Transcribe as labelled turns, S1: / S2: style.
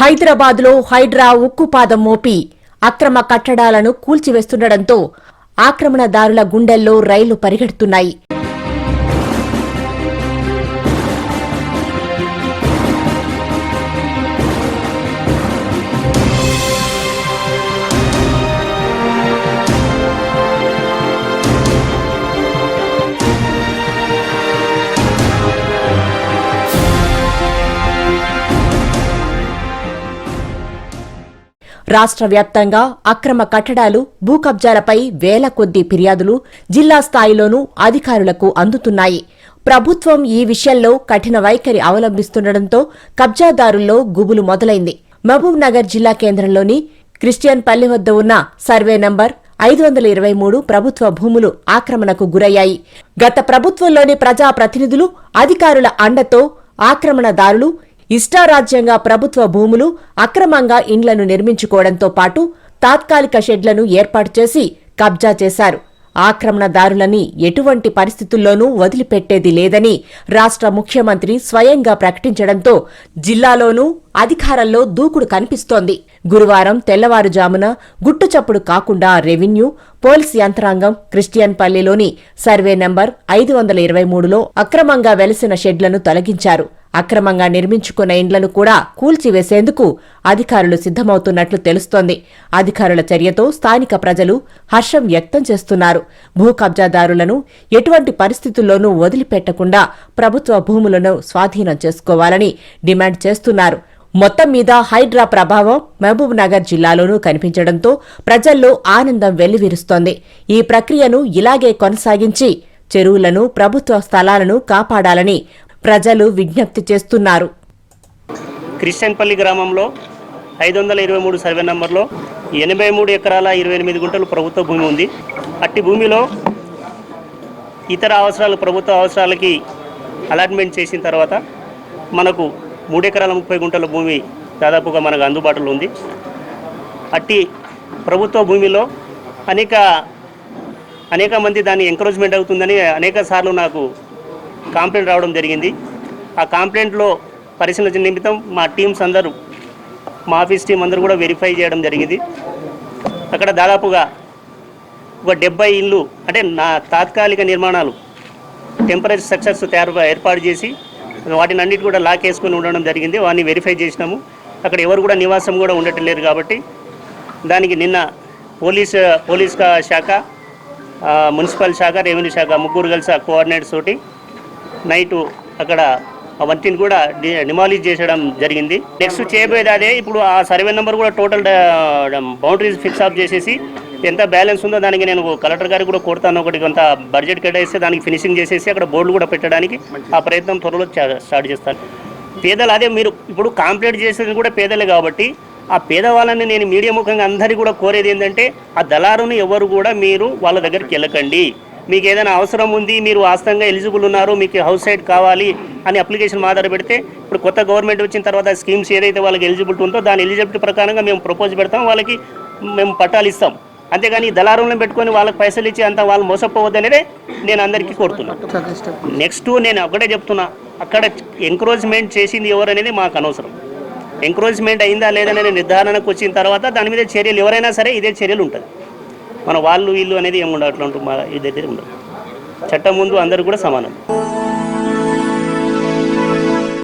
S1: హైదరాబాద్లో హైడ్రా ఉక్కుపాదం మోపి అక్రమ కట్టడాలను కూల్చివేస్తుండటంతో ఆక్రమణదారుల గుండెల్లో రైళ్ళు పరిగెడుతున్నాయి. రాష్ట్ర వ్యాప్తంగా అక్రమ కట్టడాలు భూ కబ్జాలపై వేల కొద్ది ఫిర్యాదులు జిల్లా స్థాయిలోనూ అధికారులకు అందుతున్నాయి. ప్రభుత్వం ఈ విషయంలో కఠిన వైఖరి అవలంబిస్తుండటంతో కబ్జాదారుల్లో గుబులు మొదలైంది. మహబూబ్ నగర్ జిల్లా కేంద్రంలోని క్రిస్టియన్ పల్లె వద్ద ఉన్న సర్వే నంబర్ ఐదు వందల ఇరవై మూడు ప్రభుత్వ భూములు ఆక్రమణకు గురయ్యాయి. గత ప్రభుత్వంలోని ప్రజాప్రతినిధులు అధికారుల అండతో ఆక్రమణదారులు ఇష్టారాజ్యంగా ప్రభుత్వ భూములు అక్రమంగా ఇండ్లను నిర్మించుకోవడంతో పాటు తాత్కాలిక షెడ్లను ఏర్పాటు చేసి కబ్జా చేశారు. ఆక్రమణదారులని ఎటువంటి పరిస్థితుల్లోనూ వదిలిపెట్టేది లేదని రాష్ట్ర ముఖ్యమంత్రి స్వయంగా ప్రకటించడంతో జిల్లాలోనూ అధికారంలో దూకుడు కనిపిస్తోంది. గురువారం తెల్లవారుజామున గుట్టుచప్పుడు కాకుండా రెవెన్యూ పోలీస్ యంత్రాంగం క్రిస్టియన్ పల్లిలోని సర్వే నంబర్ ఐదు వందల ఇరవై మూడులో అక్రమంగా వెలసిన షెడ్లను తొలగించారు. అక్రమంగా నిర్మించుకున్న ఇండ్లను కూడా కూల్చివేసేందుకు అధికారులు సిద్ధమవుతున్నట్లు తెలుస్తోంది. అధికారుల చర్యతో స్థానిక ప్రజలు హర్షం వ్యక్తం చేస్తున్నారు. భూ కబ్జాదారులను ఎటువంటి పరిస్థితుల్లోనూ వదిలిపెట్టకుండా ప్రభుత్వ భూములను స్వాధీనం చేసుకోవాలని డిమాండ్ చేస్తున్నారు. మొత్తం మీద హైడ్రా ప్రభావం మహబూబ్ నగర్ జిల్లాలోనూ కనిపించడంతో ప్రజల్లో ఆనందం వెల్లివిరుస్తోంది. ఈ ప్రక్రియను ఇలాగే కొనసాగించి చెరువులను ప్రభుత్వ స్థలాలను కాపాడాలని ప్రజలు విజ్ఞప్తి చేస్తున్నారు.
S2: క్రిస్టియన్పల్లి గ్రామంలో ఐదు వందల ఇరవై మూడు సర్వే నంబర్లో ఎనభై మూడు ఎకరాల ఇరవై ఎనిమిది గుంటలు ప్రభుత్వ భూమి ఉంది. అట్టి భూమిలో ఇతర అవసరాలు ప్రభుత్వ అవసరాలకి అలాట్మెంట్ చేసిన తర్వాత మనకు మూడు ఎకరాల ముప్పై గుంటల భూమి దాదాపుగా మనకు అందుబాటులో ఉంది. అట్టి ప్రభుత్వ భూమిలో అనేక అనేక మంది దాన్ని ఎంకరేజ్మెంట్ అవుతుందని అనేక సార్లు నాకు కంప్లైంట్ రావడం జరిగింది. ఆ కంప్లైంట్లో పరిశీలన నిమిత్తం మా టీమ్స్ అందరూ మా ఆఫీస్ టీం అందరూ కూడా వెరిఫై చేయడం జరిగింది. అక్కడ దాదాపుగా ఒక డెబ్బై ఇళ్ళు అంటే నా తాత్కాలిక నిర్మాణాలు టెంపరీ స్ట్రక్చర్స్ తయారు ఏర్పాటు చేసి వాటిని అన్నిటి కూడా లాక్ వేసుకొని ఉండడం జరిగింది. వాటిని వెరిఫై చేసినాము. అక్కడ ఎవరు కూడా నివాసం కూడా ఉండట్లేరు కాబట్టి దానికి నిన్న పోలీస్ పోలీస్ శాఖ మున్సిపల్ శాఖ రెవెన్యూ శాఖ ముగ్గురు కలిసి ఆ కోఆర్డినేట్స్ తోటి నైటు అక్కడ వంటిని కూడా డి- డిమాలిష్ చేసడం జరిగింది. నెక్స్ట్ చేయబోయేది అదే ఇప్పుడు ఆ సర్వే నెంబర్ కూడా టోటల్ బౌండరీస్ ఫిక్స్ అప్ చేసేసి ఎంత బ్యాలెన్స్ ఉందో దానికి నేను కలెక్టర్ గారికి కూడా కొడతాను ఒకటి కొంత బడ్జెట్ కేటాయిస్తే దానికి ఫినిషింగ్ చేసేసి అక్కడ బోర్డులు కూడా పెట్టడానికి ఆ ప్రయత్నం త్వరలో స్టార్ట్ చేస్తాను. పేదలు అదే మీరు ఇప్పుడు కాంప్లీట్ చేసేది కూడా పేదలే కాబట్టి ఆ పేదవాళ్ళని నేను మీడియా ముఖంగా అందరికీ కూడా కోరేది ఏంటంటే ఆ దళారుని ఎవరు కూడా మీరు వాళ్ళ దగ్గరికి వెళ్ళకండి. మీకు ఏదైనా అవసరం ఉంది మీరు వాస్తవంగా ఎలిజిబుల్ ఉన్నారు మీకు హౌస్ సైడ్ కావాలి అని అప్లికేషన్ ఆధార పెడితే ఇప్పుడు కొత్త గవర్నమెంట్ వచ్చిన తర్వాత స్కీమ్స్ ఏదైతే వాళ్ళకి ఎలిజిబిలిటీ ఉందో దాని ఎలిజిబిలిటీ ప్రకారంగా మేము ప్రపోజ్ పెడతాం వాళ్ళకి మేము పట్టాలు ఇస్తాం. అంతేగాని దళారంలో దళారులను పెట్టుకొని వాళ్ళకి పైసలు ఇచ్చి అంత వాళ్ళు మోసపోవద్దనేదే నేను అందరికీ కోరుతున్నాను నెక్స్ట్ నేను ఒకటే చెప్తున్నా అక్కడ ఎంకరేజ్మెంట్ చేసింది ఎవరు అనేది మాకు అనవసరం. ఎంకరేజ్మెంట్ అయిందా లేదనే నిర్ధారణకు వచ్చిన తర్వాత దాని మీద చర్యలు ఎవరైనా సరే ఇదే చర్యలు ఉంటుంది. మన వాళ్ళు వీళ్ళు అనేది ఏముండదు అట్లా ఉంటుంది మా ఇదైతే ఉండదు చట్టం ముందు అందరూ కూడా సమానం.